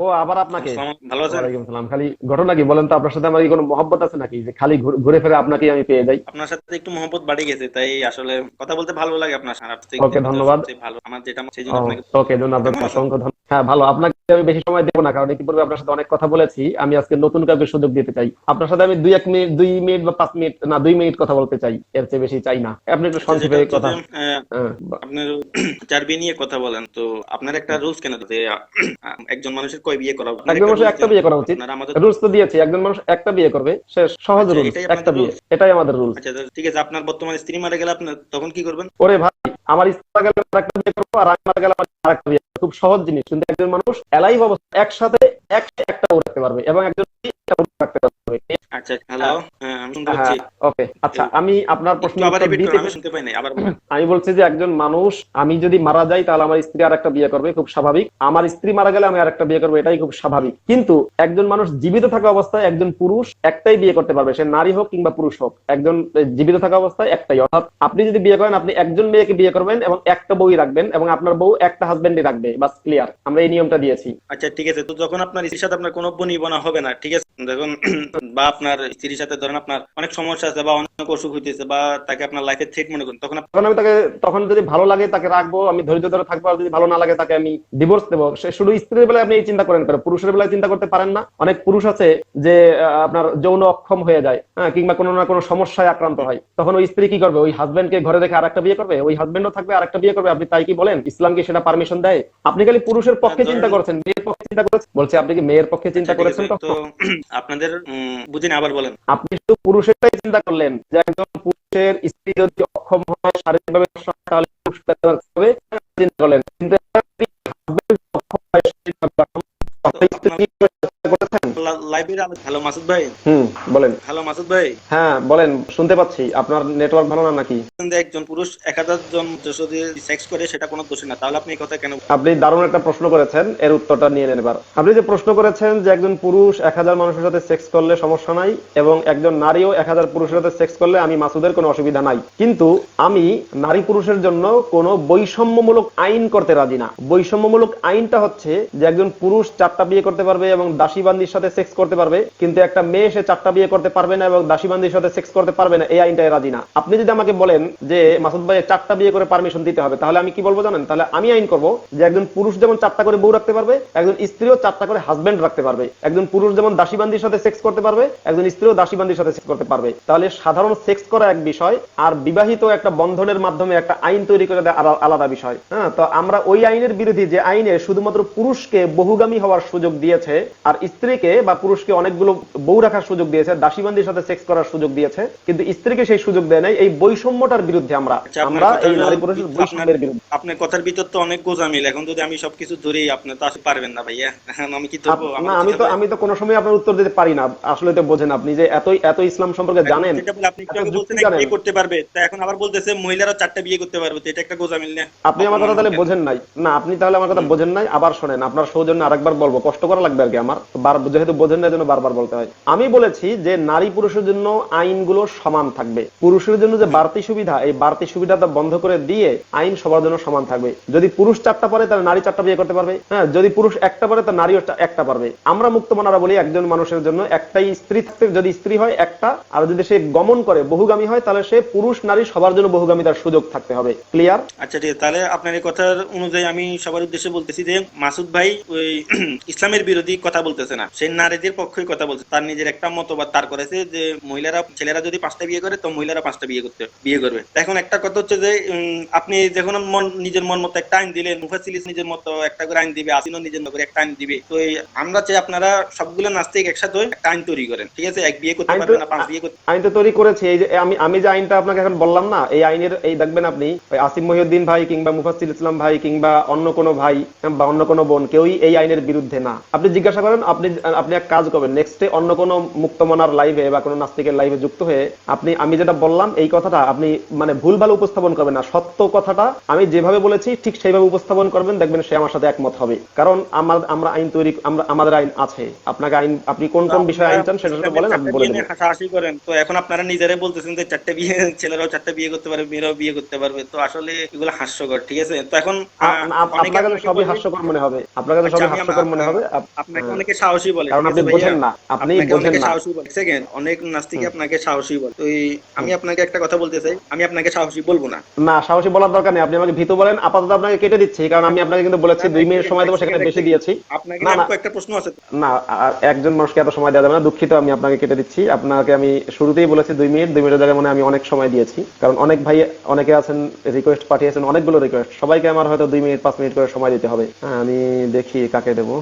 ও আবার আপনাকে। ভালো আছেন? ওয়ালাইকুম সালাম। খালি ঘটনা কি বলেন তো আপনার সাথে আমার কি কোনো মহব্বত আছে নাকি? যে খালি ঘুরে- ফিরে আপনাকে আমি পেয়ে যাই। আপনার সাথে একটু মহব্বত বাড়ে গেছে তাই আসলে কথা বলতে ভালো লাগে আপনার সাথে। Okay, ধন্যবাদ। ভালো আমার যেটা সেই জন্য আপনাকে ওকে অসংখ্য ধন্যবাদ। হ্যাঁ ভালো। আপনাকে আমি বেশি সময় দেবো না কারণ ইতিপূর্বে আপনার সাথে অনেক কথা বলেছি। আমি আজকে নতুন কাউকে সুযোগ দিতে চাই। আপনার সাথে আমি দুই এক মিনিট দুই মিনিট বা পাঁচ মিনিট না দুই মিনিট কথা বলতে চাই। এর চেয়ে বেশি চাই না। আপনি একটু সংক্ষেপে কথা হ্যাঁ, আপনার চার বিয়ে নিয়ে কথা বলেন। তো আপনার একটা রুলস কেন যে একজন মানুষের কয় বিয়ে করা একজন মানুষের একটা বিয়ে করা উচিত। রুলস তো দিয়েছি একজন মানুষ একটা বিয়ে করবে সে সহজ আচ্ছা, রুলস একটা বিয়ে। এটাই আমাদের রুলস। আচ্ছা ঠিক আছে আপনার বর্তমানে স্ত্রী মারা গেলে আপনার তখন কি করবেন? ওরে ভাই আমার ইচ্ছা গেলে আরেকটা বিয়ে করব আর আমি মারা গেলে আমার আরেকটা বিয়ে খুব সহজ জিনিস কিন্তু একজন মানুষ এলাইভ অবস্থা একসাথে এক একটা রাখতে পারবে এবং একজন রাখতে পারবে। আচ্ছা হ্যালো আমি শুনতে পাচ্ছি। ওকে আচ্ছা আমি আপনার প্রশ্ন একটু আবার রিপিট দিতে করুন আমি শুনতে পাই নাই আবার আমি বলছি যে একজন মানুষ আমি যদি মারা যাই তাহলে আমার স্ত্রী আর একটা বিয়ে করবে খুব স্বাভাবিক। আমার স্ত্রী মারা গেলে আমি আর একটা বিয়ে করব এটাই খুব স্বাভাবিক। কিন্তু একজন মানুষ জীবিত থাকা অবস্থায় একজন পুরুষ একটাই বিয়ে করতে পারবে সে নারী হোক কিংবা পুরুষ হোক। একজন জীবিত থাকা অবস্থায় একটাই। অর্থাৎ আপনি যদি বিয়ে করেন আপনি একজন মেয়েকে বিয়ে করবেন এবং একটা বউই রাখবেন এবং আপনার বউ একটা হাজবেন্ডই রাখবে বাস ক্লিয়ার আমরা এই নিয়মটা দিয়েছি। আচ্ছা ঠিক আছে তো যখন আপনার স্ত্রীর সাথে আপনার কোনো বনিবনা হবে না ঠিক আছে? যখন বা আপনার স্ত্রীর সাথে ধরেন আপনার অনেক সমস্যা আছে বা অনেক অসুখ হইতেছে বা তাকে আপনার লাইফে থ্রেট মনে করেন তখন তখন আমি তাকে তখন যদি ভালো লাগে তাকে রাখব আমি ধৈর্য ধরে থাকব আর যদি ভালো না লাগে তাকে আমি ডিভোর্স দেবো। সে শুধু স্ত্রীর বেলায় আপনি এই চিন্তা করেন কেন? পুরুষের বেলায় চিন্তা করতে পারেন না। অনেক পুরুষ আছে যে আপনার যৌন অক্ষম হয়ে যায় হ্যাঁ কিংবা কোনো না কোনো সমস্যায় আক্রান্ত হয়। তখন ওই স্ত্রী কি করবে? ওই হাজবেন্ডকে ঘরে রেখে আরেকটা বিয়ে করবে? ওই হাজবেন্ডও থাকবে আরেকটা বিয়ে করবে? আপনি তাই কি বলেন? ইসলাম কি সেটা পারমিশন দেয়? আপনি খালি পুরুষের পক্ষে চিন্তা করছেন মেয়ের পক্ষে চিন্তা করেছেন? বলছে আপনি কি মেয়ের পক্ষে চিন্তা আচ্ছা, করেছেন তো আপনাদের উম, বুঝিনি আবার বলেন। আপনি শুধু পুরুষেরটাই চিন্তা করলেন যে একজন পুরুষের স্ত্রী যদি অক্ষম হয়, শারীরিকভাবে তাহলে পুরুষ পেতে চিন্তা করলেন। কিন্তু করেছেন? লাইভের হ্যালো মাসুদ ভাই? হুম বলেন। হ্যালো মাসুদ ভাই? হ্যাঁ বলেন শুনতে পাচ্ছি। আপনার নেটওয়ার্ক ভালো না নাকি? একজন পুরুষ এক হাজার জন যদি সেক্স করে সেটা কোনো দোষ না। তাহলে আপনি এই কথা কেন আপনি দারুণ একটা প্রশ্ন করেছেন এর উত্তরটা নিয়ে নেন এবার। আপনি যে প্রশ্ন করেছেন যে একজন পুরুষ এক হাজার মানুষের সাথে সেক্স করলে সমস্যা নাই এবং একজন নারীও এক হাজার পুরুষের সাথে সেক্স করলে আমি মাসুদের কোনো অসুবিধা নাই। কিন্তু আমি নারী পুরুষের জন্য কোনো বৈষম্যমূলক আইন করতে রাজি না। বৈষম্যমূলক আইনটা হচ্ছে যে একজন পুরুষ চারটা বিয়ে করতে পারবে এবং দাসীবান্দির সাথে সেক্স করতে পারবে, কিন্তু একটা মেয়ে সে চারটা বিয়ে করতে পারবে না এবং দাসীবান্দির সাথে সেক্স করতে পারবে না, এই আইনটাই রাজি না। আপনি যদি আমাকে বলেন যে মাসুদ ভাই চারটা বিয়ে করে পারমিশন দিতে হবে, তাহলে আমি কি বলব জানেন? তাহলে আমি আইন করব যে একজন পুরুষ যেমন চারটা করে বউ রাখতে পারবে, একজন স্ত্রীও চারটা করে হাজবেন্ড রাখতে পারবে, একজন পুরুষ যেমন দাসীবান্দির সাথে সেক্স করতে পারবে, একজন স্ত্রীও দাসীবান্দির সাথে সেক্স করতে পারবে। তাহলে সাধারণ সেক্স করা এক বিষয়, আর বিবাহিত একটা বন্ধনের মাধ্যমে একটা আইন তৈরি করে দেওয়া আলাদা বিষয়। হ্যাঁ তো আমরা ওই আইনের বিরোধী যে আইনে শুধুমাত্র পুরুষকে বহুগামী হওয়ার সুযোগ দিয়েছে, আর স্ত্রীকে বা পুরুষকে অনেকগুলো বউ রাখার সুযোগ দিয়েছে দাসীবান্দির সাথে সেক্স করার সুযোগ দিয়েছে কিন্তু স্ত্রীকে সেই সুযোগ দেয় নাই। এই বৈষম্যটার বিরুদ্ধে আমরা আচ্ছা, আমরা এই নারী পুরুষের বৈষম্যের বিরুদ্ধে। আপনার কথার ভিতর তো অনেক গোজামিল। এখন যদি আমি সবকিছু ধরি আপনি তো আসলে পারবেন না ভাইয়া। এখন আমি কি ধরবো? না আমি তো আমি তো কোনো সময় আপনার উত্তর দিতে পারি না। আসলে তো বোঝেন আপনি যে এতই এত ইসলাম সম্পর্কে জানেন আপনি এত। বিয়ে করতে পারবে। তা এখন আবার বলতেছে মহিলারা চারটা বিয়ে করতে পারবে। তো এটা একটা গোজামিল না? আপনি আমার কথা তাহলে বোঝেন নাই। না আপনি তাহলে আমার কথা বোঝেন নাই আবার শোনেন। আপনার সৌজন্য আরেকবার বলব। কষ্ট করা লাগবে আর কি আমার। বার যেহেতু বোঝেন না জন্য বারবার বলতে হয়। আমি বলেছি যে নারী পুরুষের জন্য আইনগুলো সমান থাকবে। পুরুষের জন্য যে বাড়তি সুবিধা, এই বাড়তি সুবিধাটা বন্ধ করে দিয়ে আইন সবার জন্য সমান থাকবে। যদি পুরুষ চারটা পারে, তাহলে নারী চারটা বিয়ে করতে পারবে। হ্যাঁ যদি পুরুষ একটা পারে, তাহলে নারীও একটা পারবে। আমরা মুক্ত মনারা বলি একজন মানুষের জন্য একটাই স্ত্রী থাকতে, যদি স্ত্রী হয় একটা, আর যদি সে গমন করে বহুগামী হয়, তাহলে সে পুরুষ নারী সবার জন্য বহুগামী তার সুযোগ থাকতে হবে। ক্লিয়ার আচ্ছা ঠিক তাহলে আপনার এই কথার অনুযায়ী আমি সবার উদ্দেশ্যে বলতেছি যে মাসুদ ভাই ওই ইসলামের বিরোধী কথা বলতেছে না। সে নারীদের পক্ষই কথা বলছে। তার নিজের একটা মতবাদ তার করেছে যে মহিলারা ছেলেরা যদি পাঁচটা বিয়ে করে তো মহিলারা পাঁচটা বিয়ে করতে বিয়ে করবে। এখন একটা কথা হচ্ছে যে আপনি যখন মন নিজের মন মতো একটা আইন দিলেন মুফাসিলিস নিজের মতো একটা করে আইন দিবে আসিনও নিজের মতো করে একটা আইন দিবে তো আমরা চাই আপনারা সবগুলো নাস্তিক একসাথে একটা আইন তৈরি করেন ঠিক আছে? এক বিয়ে করতে আইন তো- পারবে না পাঁচ বিয়ে করতে আইন তো তৈরি করেছে এই যে আমি আমি যে আইনটা আপনাকে এখন বললাম না এই আইনের এই দেখবেন আপনি আসিম মহিউদ্দিন ভাই কিংবা মুফাসিল ইসলাম ভাই কিংবা অন্য কোনো ভাই বা অন্য কোনো বোন কেউই এই আইনের বিরুদ্ধে না। আপনি জিজ্ঞাসা করেন আপনি আপনি এক কাজ করবেন। নেক্সটে অন্য কোনো মুক্তমনার লাইভে বা কোনো নাস্তিকের লাইভে যুক্ত হয়ে আপনি আমি যেটা বললাম এই কথাটা আপনি মানে ভুলভাল উপস্থাপন করবেন না। সত্য কথাটা আমি যেভাবে বলেছি ঠিক সেইভাবে উপস্থাপন করবেন দেখবেন সে আমার সাথে একমত হবে। কারণ আমার আমরা আইন তৈরি আমরা আমাদের আইন আছে। আপনাকে আইন আপনি কোন কোন বিষয়ে আইন চান সেটা যদি বলেন আপনি বলে দেবেন হাসাহাসি করেন। তো এখন আপনারা নিজেরাই বলতেছেন যে চারটে বিয়ে ছেলেরাও চারটে বিয়ে করতে পারবে মেয়েরাও বিয়ে করতে পারবে। তো আসলে এগুলো হাস্যকর ঠিক আছে? তো এখন আপনার কাছে সবই হাস্যকর মনে হবে। আপনার কাছে আচ্ছা, সবই হাস্যকর মনে হবে। আপনাকে হ্যাঁ। অনেকে সাহসী বলে কারণ আপনি? বোঝেন না আপনি বোঝেন না। সাহসী বলে। সেকেন্ড অনেক নাস্তিক আপনাকে সাহসী বলে। তো আমি আপনাকে একটা কথা বলতে চাই আমি আপনাকে সাহসী বলব না। না সাহসী বলার দরকার নেই আপনি আমাকে ভীত বলেন আপাতত আপনাকে কেটে দিচ্ছি কারণ আমি আপনাকে কিন্তু বলেছি দুই মিনিট সময় দেবো সেখানে বেশি দিয়েছি। আপনাকে না। প্রশ্ন আছে না একজন মানুষকে এত সময় দেওয়া যাবে না দুঃখিত আমি আপনাকে কেটে দিচ্ছি। আপনাকে আমি শুরুতেই বলেছি দুই মিনিট দুই মিনিটের জায়গায় মনে আমি অনেক সময় দিয়েছি কারণ অনেক ভাই অনেকে আছেন রিকোয়েস্ট পাঠিয়েছেন অনেকগুলো রিকোয়েস্ট সবাইকে আমার হয়তো দুই মিনিট পাঁচ মিনিট করে সময় দিতে হবে। হ্যাঁ আমি দেখি কাকে দেবো।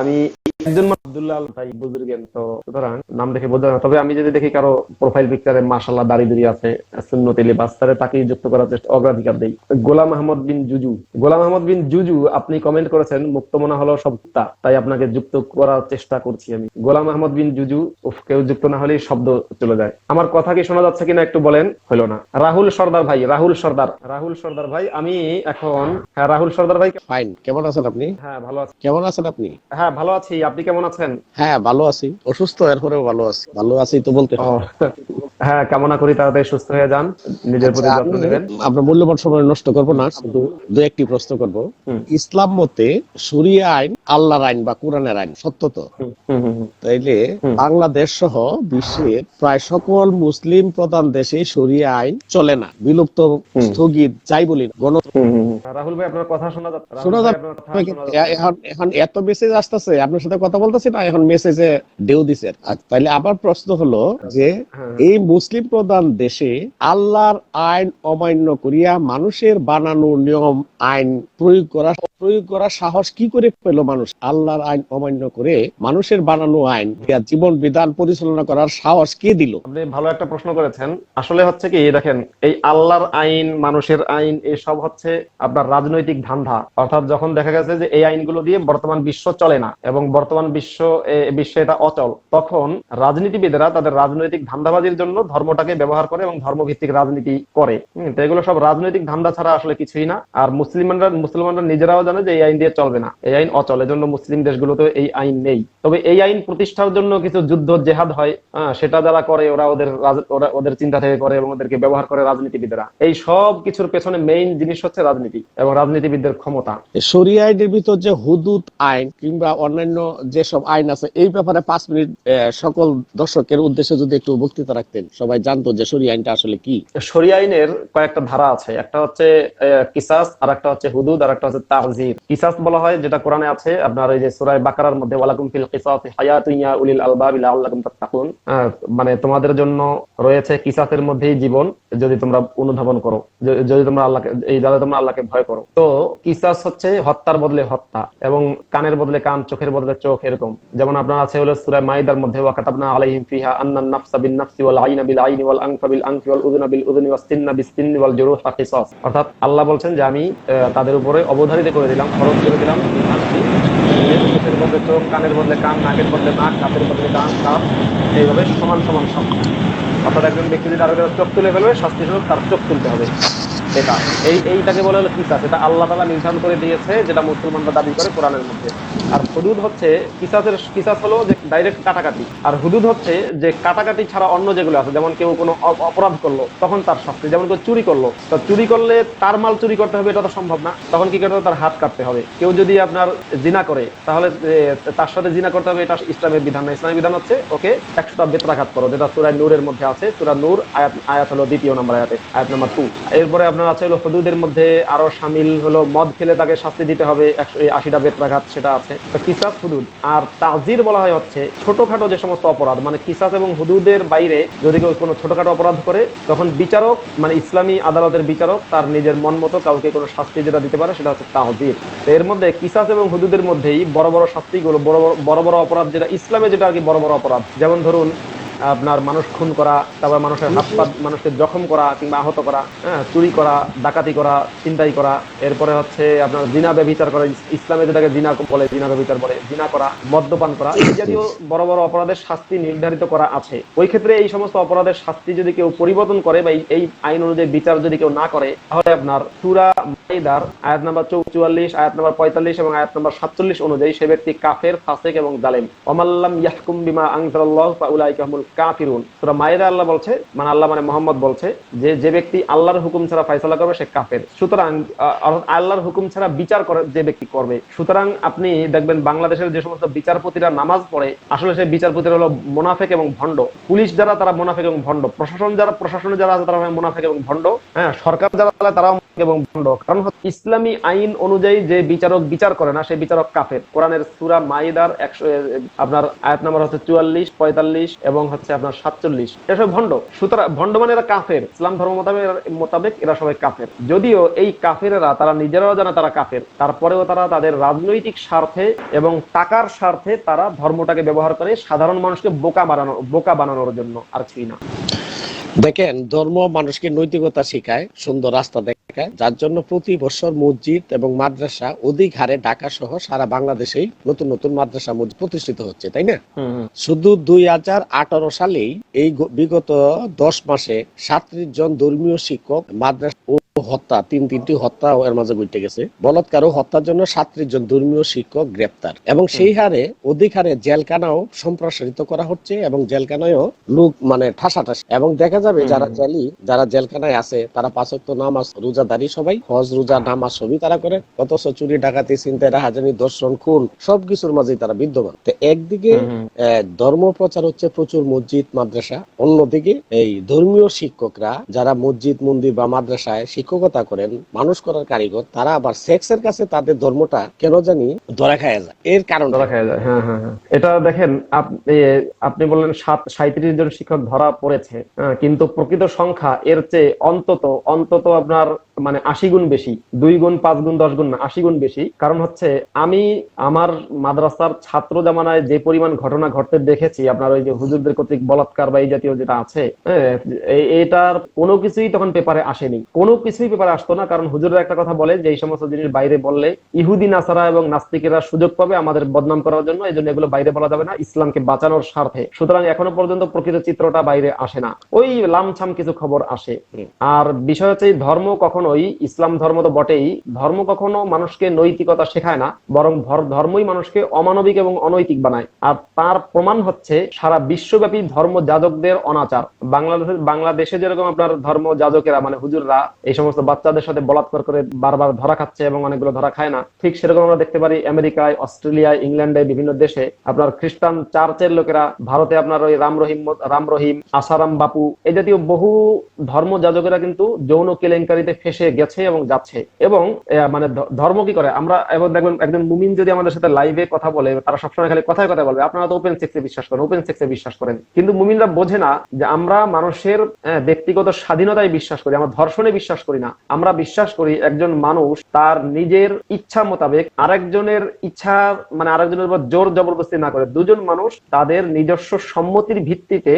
আমি একজন আব্দুল্লাহ ভাই বুজুর্গেন তো সুতরাং নাম দেখে বোঝা না। তবে আমি যদি দেখি কারও প্রোফাইল পিকচারে মাশাল্লাহ দাড়ি আছে সুন্নতি লিবাস তাকেই যুক্ত করার চেষ্টা অগ্রাধিকার দেই। গোলাম আহমদ বিন জুজু। গোলাম আহমদ বিন জুজু আপনি কমেন্ট করেছেন মুক্তমনা হলো সব তাই আপনাকে যুক্ত করার চেষ্টা করছি আমি। গোলাম আহমদ বিন জুজু উফ, কেউ যুক্ত না হলেই শব্দ চলে যায়। আমার কথা কি শোনা যাচ্ছে কিনা একটু বলেন? হলো না। রাহুল সর্দার ভাই রাহুল সর্দার। রাহুল সর্দার ভাই আমি এখন হ্যাঁ রাহুল সর্দার ভাই ফাইন কেমন আছেন আপনি? হ্যাঁ ভালো আছি। কেমন আছেন আপনি? হ্যাঁ ভালো আছি। আপনি কেমন আছেন? হ্যাঁ ভালো আছি। অসুস্থ এরপরেও ভালো আছি। ভালো আছি তো বলতে হ্যাঁ কামনা করি তাড়াতাড়ি সুস্থ হয়ে যান। নিজের প্রতি আচ্ছা, যত্ন নেবেন। আপনার মূল্যবান সময় নষ্ট করব না শুধু দু একটি প্রশ্ন করব। ইসলাম মতে শরিয়া আইন আল্লাহর আইন বা কোরআনের আইন সত্য তো। তাইলে বাংলাদেশ সহ বিশ্বের প্রায় সকল মুসলিম প্রধান দেশে শরিয়া আইন চলে না। বিলুপ্ত স্থগিত যাই বলি গণ। রাহুল ভাই আপনার কথা শোনা যাচ্ছে শোনা যাচ্ছে এখন এত মেসেজ আসতেছে আপনার সাথে কথা বলতেছি না এখন মেসেজে ঢেউ দিছে। তাইলে আবার প্রশ্ন হলো যে হ্যাঁ। এই মুসলিম প্রধান দেশে আল্লাহর আইন অমান্য করিয়া মানুষের বানানো নিয়ম আইন প্রয়োগ করা প্রয়োগ করার সাহস কি করে পেল মানুষ? আল্লাহর আইন অমান্য করে মানুষের বানানো আইন জীবন বিধান পরিচালনা করার সাহস কে দিল? আপনি ভালো একটা প্রশ্ন করেছেন। আসলে হচ্ছে কি দেখেন এই আল্লাহর আইন মানুষের আইন এসব হচ্ছে আপনার রাজনৈতিক ধান্ধা অর্থাৎ যখন দেখা গেছে যে এই আইনগুলো দিয়ে বর্তমান বিশ্ব চলে না এবং বর্তমান বিশ্ব বিশ্বে এটা অচল, তখন রাজনীতিবিদেরা তাদের রাজনৈতিক ধান্দাবাজির জন্য ধর্মটাকে ব্যবহার করে এবং ধর্মভিত্তিক রাজনীতি করে। তো এগুলো সব রাজনৈতিক ধান্দা ছাড়া আসলে কিছুই না। আর মুসলিমরা, মুসলমানরা নিজেরাও জানে যে এই আইন দিয়ে চলবে না। এই আইন অচল, এজন্য মুসলিম দেশগুলোতে এই আইন নেই। তবে এই আইন প্রতিষ্ঠার জন্য কিছু যুদ্ধ, জেহাদ হয় সেটা যারা করে ওরা ওদের ওরা ওদের চিন্তা থেকে করে এবং ওদেরকে ব্যবহার করে রাজনীতিবিদরা। এই সব কিছুর পেছনে মেইন জিনিস হচ্ছে রাজনীতি এবং রাজনীতিবিদদের ক্ষমতা। শরিয়া আইনের ভিতর যে হুদুদ আইন কিংবা অন্যান্য যেসব আইন আছে, এই ব্যাপারে পাঁচ মিনিট সকল দর্শকের উদ্দেশ্যে যদি একটু বক্তৃতা রাখতেন, সবাই জানতো যে শরিয়া আইনটা আসলে কি। শরিয়া আইনের কয়েকটা ধারা আছে। একটা হচ্ছে কিসাস আর একটা হচ্ছে হুদুদ আর একটা হচ্ছে তাজির কিসাস বলা হয়, যেটা কোরআনে আছে, আপনার এই যে সূরা বাকারার মধ্যে, ওয়ালাকুম ফিল কিসাসি হায়াতুন ইয়া উলিল আলবাব লাআল্লাকুম তাত্তাকুন। মানে তোমাদের জন্য রয়েছে কিসাসের মধ্যেই জীবন, যদি তোমরা অনুধাবন করো যদি তোমরা আল্লাহকে, এই যাতে তোমরা আল্লাহকে ভয় করো। তো কিসাস হচ্ছে হত্যার বদলে হত্যা, এবং কানের বদলে কান, চোখের বদলে চোখ এরকম। যেমন আপনার আছে হলো সূরা মাইদার মধ্যে ওয়াকাতাবনা আলাইহিম ফিহা আন্নান নাফসা বিন নাফসি ওয়াল আইনা বিল আইনি ওয়াল আনফা বিল আনফি ওয়াল উযুনা বিল উযুনি ওয়াস সিন্না বিস সিন্নি ওয়াল জুরুহা কিসাস অর্থাৎ আল্লাহ বলছেন যে আমি তাদের উপরে অবধারিত করে দিলাম, খরচ করে দিলাম চোখ, কানের বদলে কান, নাকের বদলে নাক কাপের বদলে কান এইভাবে সমান সমান সব। অর্থাৎ একজন ব্যক্তি যদি আরও চোখ তুলে ফেলবে, শাস্তি স্বরূপ তার চোখ তুলতে হবে। এটা, এই, এইটাকে বলে হলো কিসাস এটা আল্লাহ তালা নির্ধারণ করে দিয়েছে, যেটা মুসলমানরা দাবি করে কোরআনের মধ্যে। আর হুদুদ হচ্ছে কিসাসের, কিসাস হলো যে ডাইরেক্ট কাটাকাটি। আর হুদুদ হচ্ছে যে কাটাকাটি ছাড়া অন্য যেগুলো আছে, যেমন কেউ কোনো অপরাধ করল, তখন তার শাস্তি যেমন কেউ চুরি করল, তো চুরি করলে তার মাল চুরি করতে হবে, এটা তো সম্ভব না। তখন কি করতে তার হাত কাটতে হবে। কেউ যদি আপনার জিনা করে, তাহলে তার সাথে জিনা করতে হবে, এটা ইসলামের বিধান না। ইসলামের বিধান হচ্ছে, ওকে একশোটা বেত্রাঘাত করো, যেটা সুরায় নূরের মধ্যে আছে। সুরা নূর আয়াত আয়াত হলো দ্বিতীয় নম্বর আয়াতে, আয়াত নাম্বার টু এরপরে আপনার আছে হলো হদুদের মধ্যে আরও সামিল হলো, মদ খেলে তাকে শাস্তি দিতে হবে, একশো আশিটা বেত্রাঘাত সেটা আছে। কিসাস হুদুদ, আর তাজির বলা হয় হচ্ছে ছোটখাটো যে সমস্ত অপরাধ মানে কিসাস এবং হুদুদের বাইরে যদি কেউ কোনো ছোটখাটো অপরাধ করে, তখন বিচারক মানে ইসলামী আদালতের বিচারক, তার নিজের মন মতো কাউকে কোনো শাস্তি যেটা দিতে পারে সেটা হচ্ছে তাহজির। তো এর মধ্যে কিসাস এবং হুদুদের মধ্যেই বড় বড় শাস্তিগুলো, বড় বড় বড় বড় অপরাধ যেটা, ইসলামে যেটা আর কি বড় বড় অপরাধ, যেমন ধরুন আপনার মানুষ খুন করা, তারপর মানুষের হাত পা, মানুষকে জখম করা কিংবা আহত করা হ্যাঁ চুরি করা, ডাকাতি করা চিন্তাই করা, এরপরে হচ্ছে আপনার জিনা ব্যবচার করা ইসলামে যেটাকে জিনা বলে, জিনা ব্যবচার বলে, জিনা করা, মদ্যপান করা, এই জাতীয় বড় বড় অপরাধের শাস্তি নির্ধারিত করা আছে। ওই ক্ষেত্রে এই সমস্ত অপরাধের শাস্তি যদি কেউ পরিবর্তন করে বা এই- আইন অনুযায়ী বিচার যদি কেউ না করে, তাহলে আপনার সুরা মাইদার আয়াত নাম্বার চৌচুয়াল্লিশ, আয়াত নাম্বার পঁয়তাল্লিশ এবং আয়াত নাম্বার সাতচল্লিশ অনুযায়ী সে ব্যক্তি কাফের, ফাসেক এবং জালেম। অমাল্লাম ইয়াহকুম বিমা আনজালাল্লাহু ফাউলাইকা হুমুল কাফিরুন। সূরা মাইদা আল্লাহ বলছে মানে আল্লাহ মানে মোহাম্মদ বলছে যে যে ব্যক্তি আল্লাহর হুকুম ছাড়া ফয়সালা করবে, সে কাফের। সুতরাং আল্লাহর হুকুম ছাড়া বিচার করে যে ব্যক্তি করবে। সুতরাং আপনি দেখবেন বাংলাদেশের যে সমস্ত বিচারপতিরা নামাজ পড়ে, আসলে সেই বিচারপতিরা হলো মোনাফেক এবং ভণ্ড। পুলিশ যারা, তারা মোনাফেক এবং ভণ্ড। প্রশাসন যারা, প্রশাসনে যারা আছে, তারা মোনাফেক এবং ভণ্ড। হ্যাঁ সরকার যারা মোনাফেক এবং ভণ্ড কারণ ইসলামী আইন অনুযায়ী যে বিচারক বিচার করে না সেই বিচারক কাফের। কোরআনের সুরা মাইদার একশো আপনার আয়াত নাম্বার হচ্ছে চুয়াল্লিশ, পঁয়তাল্লিশ এবং হচ্ছে আপনার সাতচল্লিশ। এসব ভণ্ড। সুতরাং, ভণ্ড মানে এরা কাফের। ইসলাম ধর্ম মোতাবেক মোতাবেক এরা সবাই কাফের। যদিও এই কাফেরেরা, তারা নিজেরাও জানে তারা কাফের। তারপরেও তারা তাদের রাজনৈতিক স্বার্থে এবং টাকার স্বার্থে তারা ধর্মটাকে ব্যবহার করে সাধারণ মানুষকে বোকা বানানো, বোকা বানানোর জন্য। আর কিছুই না। দেখেন ধর্ম মানুষকে নৈতিকতা শেখায় সুন্দর রাস্তা দেখায় যার জন্য প্রতি বছর মসজিদ এবং মাদ্রাসা অধিক হারে ঢাকা সহ সারা বাংলাদেশেই নতুন নতুন মাদ্রাসা মসজিদ প্রতিষ্ঠিত হচ্ছে তাই না? শুধু দুই হাজার আঠারো সালেই এই বিগত দশ মাসে সাতত্রিশ জন ধর্মীয় শিক্ষক মাদ্রাসা ও হত্যা তিন তিনটি হত্যা এর মাঝে ঘটে গেছে। বলৎকার ও হত্যার জন্য সাতত্রিশ জন ধর্মীয় শিক্ষক গ্রেপ্তার এবং সেই হারে অধিক হারে জেলখানাও সম্প্রসারিত করা হচ্ছে এবং জেলখানায়ও লোক মানে ঠাসাঠাসি। এবং দেখা যাবে যারা জেলি যারা জেলখানায় আছে তারা পাঁচক্ত নামাজ রোজাদারি সবাই হজ রোজা নামাজ সবই তারা করে অথচ চুরি ডাকাতি চিন্তায় রাহাজানি দর্শন খুন সবকিছুর মাঝেই তারা বিদ্যমান। তো একদিকে ধর্ম প্রচার হচ্ছে প্রচুর মসজিদ মাদ্রাসা অন্যদিকে এই ধর্মীয় শিক্ষকরা যারা মসজিদ মন্দির বা মাদ্রাসায় শিক্ষকতা করেন মানুষ করার কারিগর তারা আবার সেক্সের কাছে তাদের ধর্মটা কেন জানি ধরা খায় যায়। এর কারণ ধরা খায় যায় হ্যাঁ হ্যাঁ হ্যাঁ। এটা দেখেন আপনি আপনি বললেন সাত সাঁত্রিশ জন শিক্ষক ধরা পড়েছে হ্যাঁ, কিন্তু প্রকৃত সংখ্যা এর চেয়ে অন্তত অন্তত আপনার মানে আশি গুণ বেশি দুই গুণ পাঁচ গুণ দশ গুণ না আশি গুণ বেশি। কারণ হচ্ছে আমি আমার মাদ্রাসার ছাত্র জামানায় যে পরিমাণ ঘটনা ঘটতে দেখেছি আপনার ওই যে হুজুরদের কর্তৃক বলাৎকার বা এই জাতীয় যেটা আছে হ্যাঁ, এটার কোনো কিছুই তখন পেপারে আসেনি। কোনো কিছুই পেপারে আসতো না কারণ হুজুরের একটা কথা বলে যে এই সমস্ত জিনিস বাইরে বললে ইহুদি নাসারা এবং নাস্তিকেরা সুযোগ পাবে আমাদের বদনাম করার জন্য এই জন্য এগুলো বাইরে বলা যাবে না ইসলামকে বাঁচানোর স্বার্থে। সুতরাং এখনও পর্যন্ত প্রকৃত চিত্রটা বাইরে আসে না। ওই লামছাম কিছু খবর আসে। আর বিষয় হচ্ছে ধর্ম ধর্ম কখনোই ইসলাম ধর্ম তো বটেই, ধর্ম কখনো মানুষকে নৈতিকতা শেখায় না, বরং ধর্মই মানুষকে অমানবিক এবং অনৈতিক বানায়। আর তার প্রমাণ হচ্ছে সারা বিশ্বব্যাপী ধর্ম যাজকদের অনাচার। বাংলাদেশের বাংলাদেশে যেরকম আপনার ধর্ম যাজকেরা মানে হুজুররা এই সমস্ত বাচ্চাদের সাথে বলাৎকার করে বারবার ধরা খাচ্ছে এবং অনেকগুলো ধরা খায় না, ঠিক সেরকম আমরা দেখতে পারি আমেরিকায়, অস্ট্রেলিয়ায়, ইংল্যান্ডে, বিভিন্ন দেশে আপনার খ্রিস্টান চার্চের লোকেরা, ভারতে আপনার ওই রাম রহিম রাম রহিম, আসারাম বাপু এই জাতীয় বহু ধর্ম যাজকেরা কিন্তু যৌন কেলেঙ্কারিতে ফেসে গেছে এবং যাচ্ছে। এবং মানে ধর্ম কি করে? আমরা এবং দেখবেন একজন মুমিন যদি আমাদের সাথে লাইভে কথা বলে, তারা সবসময় খালি কথায় কথা বলবে, আপনারা তো ওপেন সেক্সে বিশ্বাস করেন ওপেন সেক্সে বিশ্বাস করেন। কিন্তু মুমিনরা বোঝে না যে আমরা মানুষের ব্যক্তিগত স্বাধীনতায় বিশ্বাস করি, আমরা ধর্ষণে বিশ্বাস করি না। আমরা বিশ্বাস করি একজন মানুষ তার নিজের ইচ্ছা মোতাবেক আরেকজনের ইচ্ছা মানে আরেকজনের উপর জোর জবরদস্তি না করে, দুজন মানুষ তাদের নিজস্ব সম্মতির ভিত্তিতে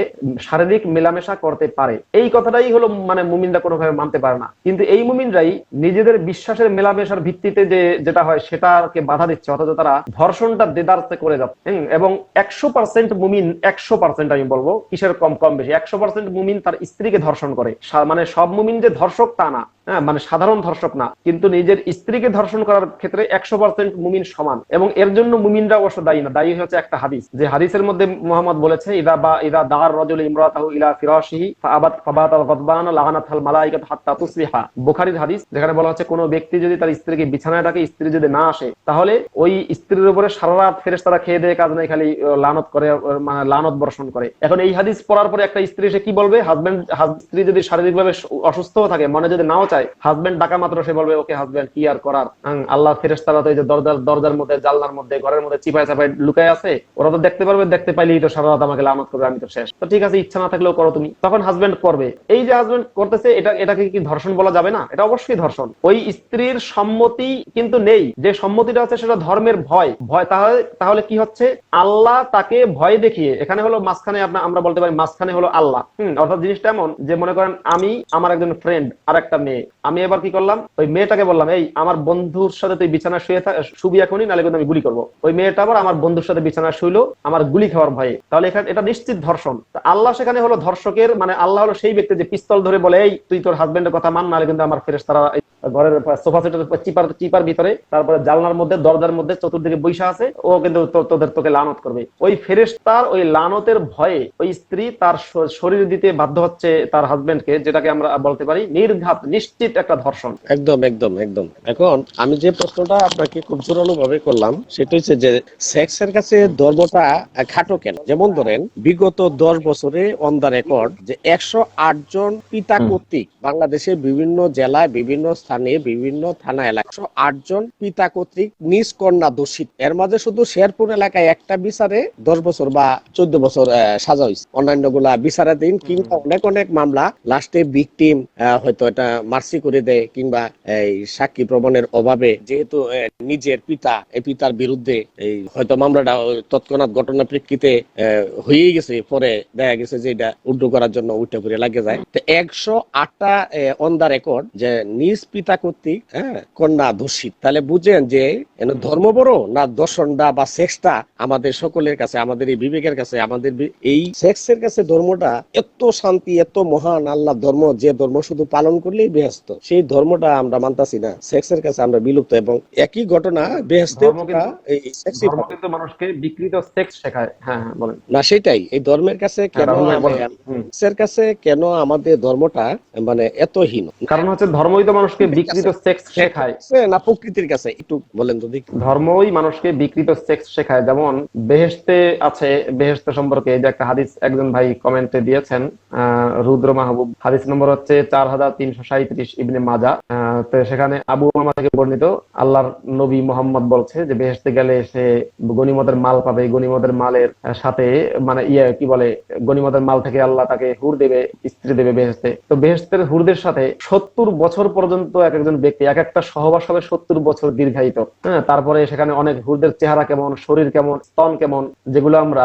শারীরিক মেলামেশা করতে পারে। এই কথাটাই হলো মানে মুমিনরা কোনোভাবে মানতে পারে না। কিন্তু এই মুমিনরাই নিজেদের বিশ্বাসের মেলামেশার ভিত্তিতে যে যেটা হয় সেটাকে বাধা দিচ্ছে, অথচ তারা ধর্ষণটা দেদারতে করে যাচ্ছে। এবং একশো পার্সেন্ট মুমিন, একশো পার্সেন্ট আমি বলব, কিসের কম কম বেশি? একশো পার্সেন্ট মুমিন তার স্ত্রীকে ধর্ষণ করে। মানে সব মুমিন যে ধর্ষক তা না। হ্যাঁ মানে সাধারণ ধর্ষক না, কিন্তু নিজের স্ত্রীকে ধর্ষণ করার ক্ষেত্রে একশো পার্সেন্ট মুমিন সমান এবং এর জন্য মুমিনরা অবশ্য দায়ী না। দায়ী হচ্ছে একটা হাদিস। যে হাদিসের মধ্যে মোহাম্মদ বলেছে, ইদা বা, ইদা দার রজুল ইমরাতাহু ইলা ফিরাশিহি ফাআবাত, ফাবাতা গদবান মালাইকাতু হাত্তা তুসবিহা। বুখারীর হাদিস যেখানে বলা হচ্ছে, কোনো ব্যক্তি যদি তার স্ত্রীকে বিছানায় রাখে স্ত্রী যদি না আসে, তাহলে ওই স্ত্রীর উপরে সারা রাত ফেরেশতারা খেয়ে দিয়ে কাজ নাই, খালি লানত করে মানে লানত বর্ষণ করে। এখন এই হাদিস পড়ার পরে একটা স্ত্রী এসে কি বলবে? হাজবেন্ড স্ত্রী যদি শারীরিকভাবে অসুস্থ থাকে, মনে যদি নাও চায় ডাকা মাত্র সে বলবে, ওকে কি আর করার? আল্লাহ ফেরেশতারা তো এই যে দরজার দরজার মধ্যে, জানলার মধ্যে, ঘরের মধ্যে চিপায় চাপায় লুকায় আছে, ওরা তো দেখতে পারবে, দেখতে পাইলেই তো সারা রাত আমাকে লানত করবে, আমি তো শেষ। তো ঠিক আছে, ইচ্ছা না থাকলেও করো তুমি। তখন করবে। এই যে করতেছে, এটা, এটাকে কি ধর্ষণ বলা যাবে না? এটা অবশ্যই ধর্ষণ। ওই স্ত্রীর সম্মতি কিন্তু নেই। যে সম্মতিটা আছে, সেটা ধর্মের ভয়। ভয়, তাহলে তাহলে কি হচ্ছে? আল্লাহ তাকে ভয় দেখিয়ে, এখানে হলো মাঝখানে আপনার আমরা বলতে পারি মাঝখানে হলো আল্লাহ। অর্থাৎ জিনিসটা এমন যে মনে করেন আমি, আমার একজন ফ্রেন্ড আর একটা মেয়ে। আমি এবার কি করলাম? ওই মেয়েটাকে বললাম, এই, আমার বন্ধুর সাথে তুই বিছানা শুয়ে শুবি এখনই নাহলে কিন্তু আমি গুলি করব। ওই মেয়েটা আবার আমার বন্ধুর সাথে বিছানা শুইলো, আমার গুলি খাওয়ার ভয়ে। তাহলে এখানে, এটা নিশ্চিত ধর্ষণ। আল্লাহ সেখানে হলো ধর্ষকের মানে আল্লাহ হলো সেই ব্যক্তি যে পিস্তল ধরে বলে, এই, তুই তোর হাজবেন্ডের কথা মান নাহলে কিন্তু আমার ফেরেস তারা ঘরের সোফা সেটের চিপার চিপার ভিতরে, তারপরে জানলার মধ্যে, দরজার মধ্যে চতুর্দিকে বৈশা আছে, ও কিন্তু তোদের, তোকে লানত করবে। ওই ফেরেশতার ওই লানতের ভয়ে, ওই স্ত্রী তার শরীর দিতে বাধ্য হচ্ছে তার হাজবেন্ডকে যেটাকে আমরা বলতে পারি নির্ঘাত নিশ্চিত একটা ধর্ষণ। একদম একদম একদম। এখন আমি যে প্রশ্নটা আপনাকে খুব জোরালো ভাবে করলাম সেটা হচ্ছে যে সেক্সের কাছে ধর্মটা খাটো কেন? যেমন ধরেন বিগত দশ বছরে অন দা রেকর্ড যে একশো জন পিতা কর্তৃক বাংলাদেশের বিভিন্ন জেলায় বিভিন্ন স্থানে বিভিন্ন থানা এলাকা একশো জন পিতা কর্তৃক নিজ কন্যা দোষিত। এর মাঝে শুধু শেরপুর এলাকায় একটা বিচারে দশ বছর বা চোদ্দ বছর আহ, সাজা হয়েছে। অন্যান্যগুলা বিচারাধীন কিংবা অনেক অনেক মামলা লাস্টে ভিকটিম হয়তো এটা মার্সি করে দেয় কিংবা এই সাক্ষী প্রমাণের অভাবে যেহেতু নিজের পিতা এই পিতার বিরুদ্ধে এই হয়তো মামলাটা তৎক্ষণাৎ ঘটনা প্রেক্ষিতে হয়েই গেছে। পরে দেখা গেছে যে এটা উল্টো করার জন্য উল্টে পড়ে লাগে যায়। তো একশো আটটা অন দা রেকর্ড যে নিজ পিতা কর্তৃক হ্যাঁ কন্যা দোষিত তাহলে বুঝেন যে ধর্ম বড় না দর্শনটা বা সেক্সটা আমাদের সকলের কাছে, আমাদের এই বিবেকের কাছে, আমাদের এই সেক্সের কাছে ধর্মটা এত শান্তি, এত মহান আল্লাহ ধর্ম, যে ধর্ম শুধু পালন করলেই বেহস্ত সেই ধর্মটা আমরা মানতাছি না। সেক্সের কাছে আমরা বিলুপ্ত এবং একই ঘটনা বেহস্তে কিন্তু- মানুষকে বিকৃত সেক্স শেখায়। হ্যাঁ হ্যাঁ বলেন। না সেটাই। এই ধর্মের কাছে কেন। আমাদের- হুম। সেক্সের কাছে কেন আমাদের ধর্মটা মানে এত হীন কারণ হচ্ছে ধর্মই তো মানুষকে বিকৃত সেক্স শেখায়। না প্রকৃতির কাছে। একটু বলেন যদি ধর্মই মানুষকে বিকৃত সেক্স শেখায়। যেমন বেহেশতে আছে বেহেশত সম্পর্কে এই যে একটা হাদিস একজন ভাই কমেন্টে দিয়েছেন আহ, রুদ্র মাহবুব। হাদিস নম্বর হচ্ছে চার হাজার তিনশো সাঁত্রিশ ইবনে মাজা। তো সেখানে আবু মামা থেকে বর্ণিত আল্লাহর নবী মোহাম্মদ বলছে যে, বেহেশতে গেলে সে গনিমতের মাল পাবে। গনিমতের মালের সাথে মানে ইয়ে কি বলে গনিমতের মাল থেকে আল্লাহ তাকে হুর দেবে, স্ত্রী দেবে বেহেশতে। তো বেহেশতের হুরদের সাথে সত্তর বছর পর্যন্ত এক একজন ব্যক্তি, এক একটা সহবাস হবে সত্তর বছর দীর্ঘায়িত। হ্যাঁ তারপরে সেখানে অনেক হুরদের চেহারা কেমন, শরীর কেমন, স্তন কেমন, যেগুলো আমরা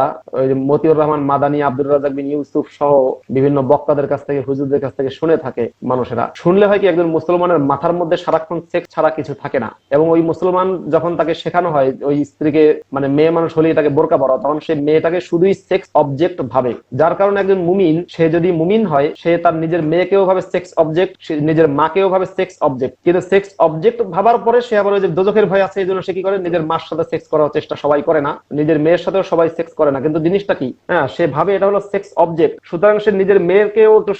মতিউর রহমান, মাদানি, আব্দুর রাজাক বিন ইউসুফ সহ বিভিন্ন বক্তাদের কাছ থেকে, হুজুরদের কাছ থেকে শুনে থাকে মানুষেরা। শুনলে হয় কি, একজন মুসলমানের মাথার মধ্যে সারাক্ষণ সেক্স ছাড়া কিছু থাকে না। এবং ওই মুসলমান যখন তাকে শেখানো হয়, ওই স্ত্রীকে মানে মেয়ে মানুষ হলেই তাকে বোরকা পড়া তখন সে মেয়েটাকে শুধুই সেক্স অবজেক্ট ভাবে। যার কারণে একজন মুমিন, সে যদি মুমিন হয়, সে তার নিজের মেয়েকেও ভাবে সেক্স অবজেক্ট নিজের মাকেও ভাবে সেক্স অবজেক্ট। কিন্তু সেক্স অবজেক্ট ভাবার পরে সে আবার ওই যে দোজখের ভয় আছে, এই জন্য সে কি করে? নিজের মার সাথে সেক্স করার চেষ্টা সবাই করে না। নিজের মেয়ের সাথেও সবাই সেক্স করে না। কিন্তু জিনিসটা কি? হ্যাঁ সে ভাবে এটা হলো সেক্স অবজেক্ট। সুতরাং সে নিজের মেয়েকেও একটু